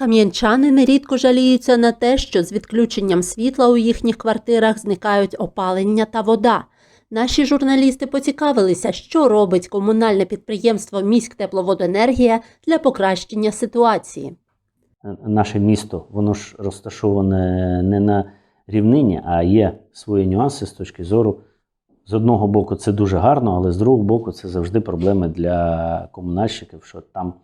Кам'янчани нерідко жаліються на те, що з відключенням світла у їхніх квартирах зникають опалення та вода. Наші журналісти поцікавилися, що робить комунальне підприємство «Міськтепловоденергія» для покращення ситуації. наше місто, воно ж розташоване не на рівнині, а є свої нюанси з точки зору. З одного боку, це дуже гарно, але з другого боку, це завжди проблеми для комунальщиків, що там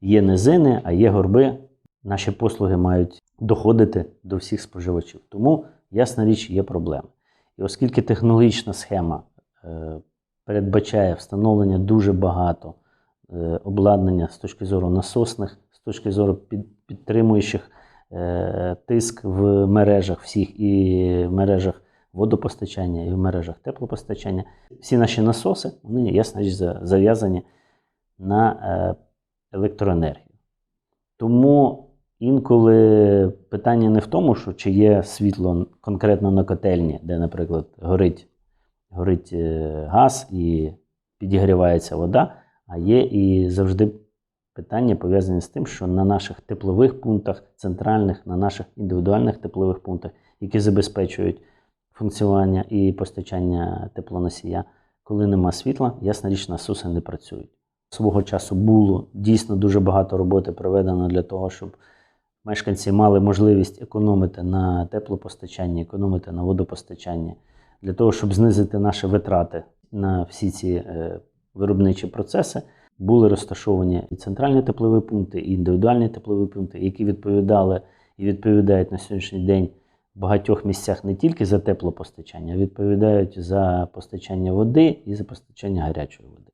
є низини, а є горби. Наші послуги мають доходити до всіх споживачів. Тому, ясна річ, є проблеми. І оскільки технологічна схема е, передбачає встановлення дуже багато е, обладнання з точки зору насосних, з точки зору під, підтримуючих е, тиск в мережах всіх і в мережах водопостачання, і в мережах теплопостачання. Всі наші насоси, вони, ясна річ, зав'язані на електроенергію. Тому інколи питання не в тому, що чи є світло конкретно на котельні, де, наприклад, горить, горить е, газ і підігрівається вода, а є і завжди питання пов'язані з тим, що на наших теплових пунктах, центральних, на наших індивідуальних теплових пунктах, які забезпечують функціонування і постачання теплоносія, коли нема світла, ясна річ, насоси не працюють. Свого часу було дійсно дуже багато роботи проведено для того, щоб мешканці мали можливість економити на теплопостачанні, економити на водопостачанні, для того, щоб знизити наші витрати на всі ці е, виробничі процеси. Були розташовані і центральні теплові пункти, і індивідуальні теплові пункти, які відповідали і відповідають на сьогоднішній день в багатьох місцях не тільки за теплопостачання, а відповідають за постачання води і за постачання гарячої води.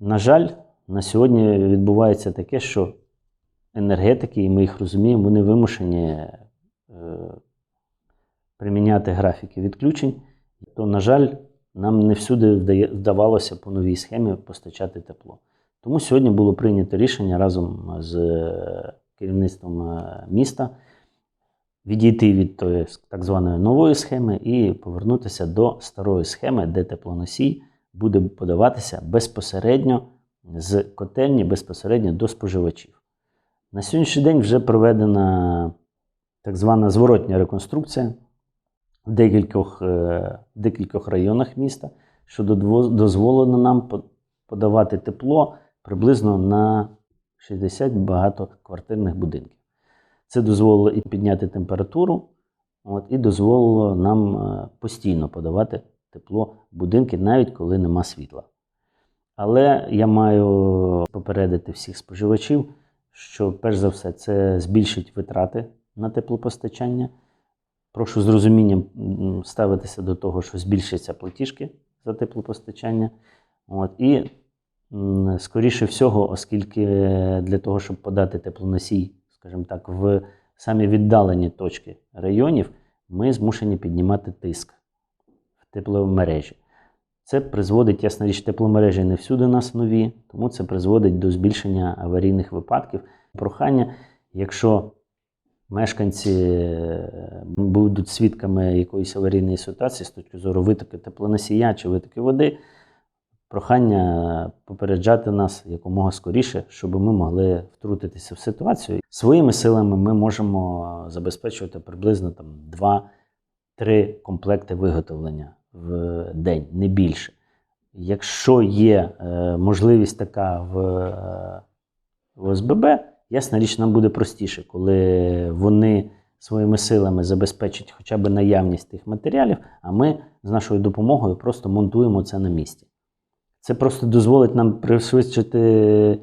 На жаль, на сьогодні відбувається таке, що енергетики, і ми їх розуміємо, вони вимушені е, приміняти графіки відключень. То, на жаль, нам не всюди вдавалося по новій схемі постачати тепло. Тому сьогодні було прийнято рішення разом з е, керівництвом е, міста відійти від тої так званої нової схеми і повернутися до старої схеми, де теплоносій буде подаватися безпосередньо з котельні, безпосередньо до споживачів. На сьогоднішній день вже проведена так звана зворотня реконструкція в декількох, е, декількох районах міста, що дозволено нам подавати тепло приблизно на 60 багатоквартирних будинків. Це дозволило і підняти температуру, от, і дозволило нам е, постійно подавати тепло в будинки, навіть коли нема світла. Але я маю попередити всіх споживачів, що перш за все це збільшить витрати на теплопостачання. Прошу з розумінням ставитися до того, що збільшаться платіжки за теплопостачання. От, і скоріше всього, оскільки для того, щоб подати теплоносій, скажімо так, в самі віддалені точки районів, ми змушені піднімати тиск в тепломережі. Це призводить, ясна річ, тепломережі не всюди нас нові, тому це призводить до збільшення аварійних випадків. Прохання, якщо мешканці е, будуть свідками якоїсь аварійної ситуації з точки зору витоки теплоносія чи витоки води, прохання попереджати нас якомога скоріше, щоб ми могли втрутитися в ситуацію. Своїми силами ми можемо забезпечувати приблизно там 2-3 комплекти виготовлення в день, не більше. Якщо є е, можливість така в, е, в ОСББ, ясна річ, нам буде простіше, коли вони своїми силами забезпечать хоча б наявність тих матеріалів, а ми з нашою допомогою просто монтуємо це на місці. Це просто дозволить нам пришвидшити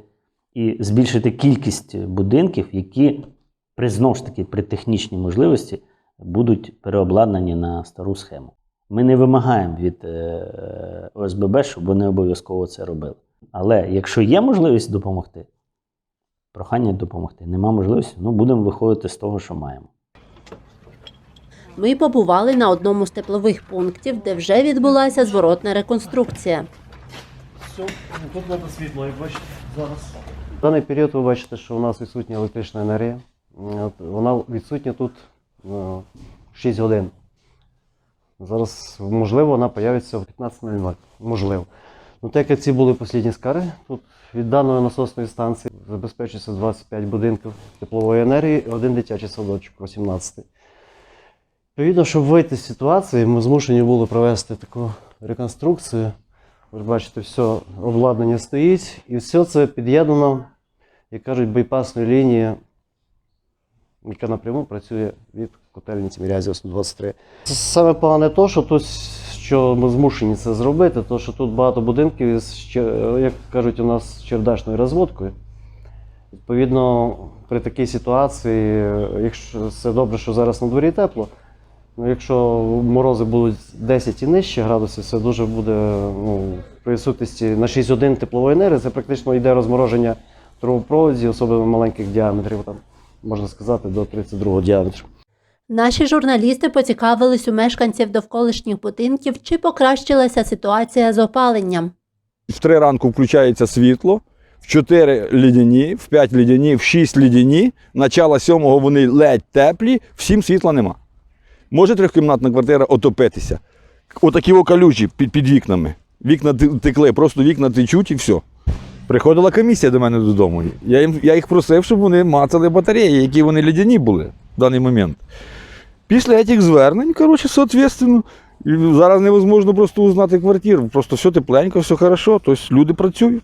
і збільшити кількість будинків, які при знову ж таки при технічній можливості будуть переобладнані на стару схему. Ми не вимагаємо від е, ОСББ, щоб вони обов'язково це робили. Але якщо є можливість допомогти, прохання допомогти. Нема можливості, ну будемо виходити з того, що маємо. Ми побували на одному з теплових пунктів, де вже відбулася зворотна реконструкція. Все, тут треба світло, як бачите, зараз. В даний період ви бачите, що у нас відсутня електрична енергія. Вона відсутня тут е, 6 годин. Зараз, можливо, вона появиться в 15.00. Можливо. Ну, так як ці були останні скари, тут від даної насосної станції забезпечується 25 будинків теплової енергії і один дитячий садочок, 18. Відповідно, щоб вийти з ситуації, ми змушені були провести таку реконструкцію. Ви бачите, все обладнання стоїть, і все це під'єднано, як кажуть, байпасною лінією, яка напряму працює від котельні Тімірязів 123. Саме погане то, що тут, що ми змушені це зробити, то що тут багато будинків із, як кажуть, у нас з чердачною розводкою. Відповідно, при такій ситуації, якщо це добре, що зараз на дворі тепло, ну, якщо морози будуть 10 і нижче градусів, це дуже буде ну, при відсутності на 6,1 теплової енергії, це практично йде розмороження трубопроводів, особливо маленьких діаметрів, там, можна сказати, до 32 діаметру. Наші журналісти поцікавились у мешканців довколишніх будинків, чи покращилася ситуація з опаленням. В 3 ранку включається світло, в 4 лідяні, в 5 лідяні, в 6 лідяні. Начало 7 вони ледь теплі, в 7 світла нема. Може трьохкімнатна квартира отопитися. Отакі окалюжі під, під вікнами. Вікна текли, просто вікна течуть і все. Приходила комісія до мене додому. Я, їм, я їх просив, щоб вони мацали батареї, які вони лідяні були в даний момент. Після цих звернень, коротше, соответственно, і зараз невозможно просто узнати квартиру. Просто все тепленько, все хорошо, тобто люди працюють.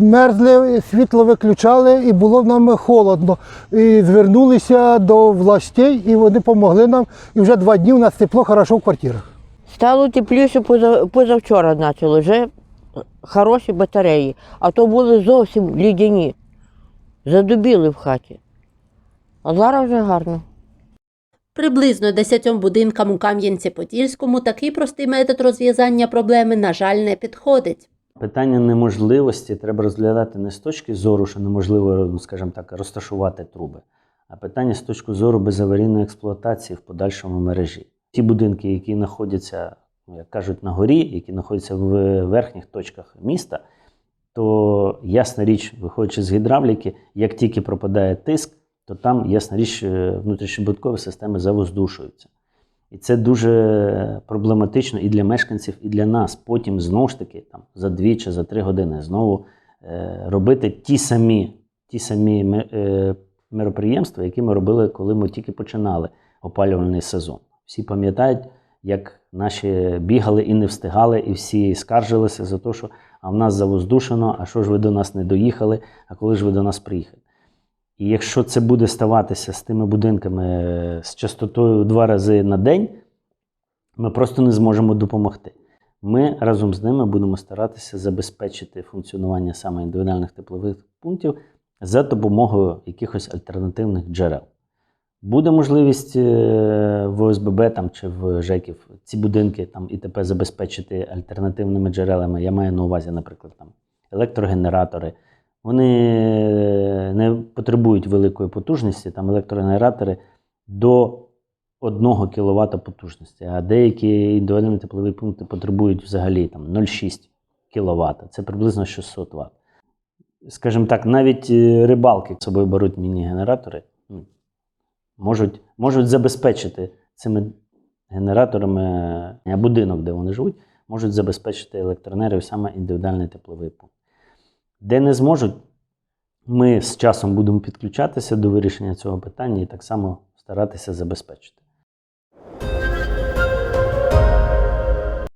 мерзли, світло виключали, і було нам холодно. І звернулися до властей, і вони допомогли нам. І вже два дні у нас тепло, хорошо в квартирах. Стало тепліше поза- позавчора почало, вже хороші батареї, а то були зовсім лідяні, задубіли в хаті. А зараз вже гарно. Приблизно 10 будинкам у Кам'янці-Подільському такий простий метод розв'язання проблеми, на жаль, не підходить. Питання неможливості треба розглядати не з точки зору, що неможливо, ну, скажімо так, розташувати труби, а питання з точки зору безаварійної експлуатації в подальшому мережі. Ті будинки, які знаходяться, як кажуть, на горі, які знаходяться в верхніх точках міста, то ясна річ, виходячи з гідравліки, як тільки пропадає тиск, то там, ясна річ, е, внутрішньобудинкові системи завоздушуються. І це дуже проблематично і для мешканців, і для нас. Потім знову ж таки там, за дві чи за три години знову е, робити ті самі, ті самі е, мероприємства, які ми робили, коли ми тільки починали опалювальний сезон. Всі пам'ятають, як наші бігали і не встигали, і всі скаржилися за те, що а в нас завоздушено, а що ж ви до нас не доїхали, а коли ж ви до нас приїхали. І якщо це буде ставатися з тими будинками з частотою два рази на день, ми просто не зможемо допомогти. Ми разом з ними будемо старатися забезпечити функціонування саме індивідуальних теплових пунктів за допомогою якихось альтернативних джерел. Буде можливість е, в ОСББ там, чи в ЖЕКів ці будинки там, ІТП забезпечити альтернативними джерелами. Я маю на увазі, наприклад, там, електрогенератори. Вони е, не потребують великої потужності, там електрогенератори до 1 кВт потужності, а деякі індивідуальні теплові пункти потребують взагалі там 0,6 кВт. Це приблизно 600 Вт. Скажімо так, навіть е, рибалки з собою беруть міні-генератори, можуть, можуть забезпечити цими генераторами е, будинок, де вони живуть, можуть забезпечити електроенергію саме індивідуальний тепловий пункт. Де не зможуть, ми з часом будемо підключатися до вирішення цього питання і так само старатися забезпечити.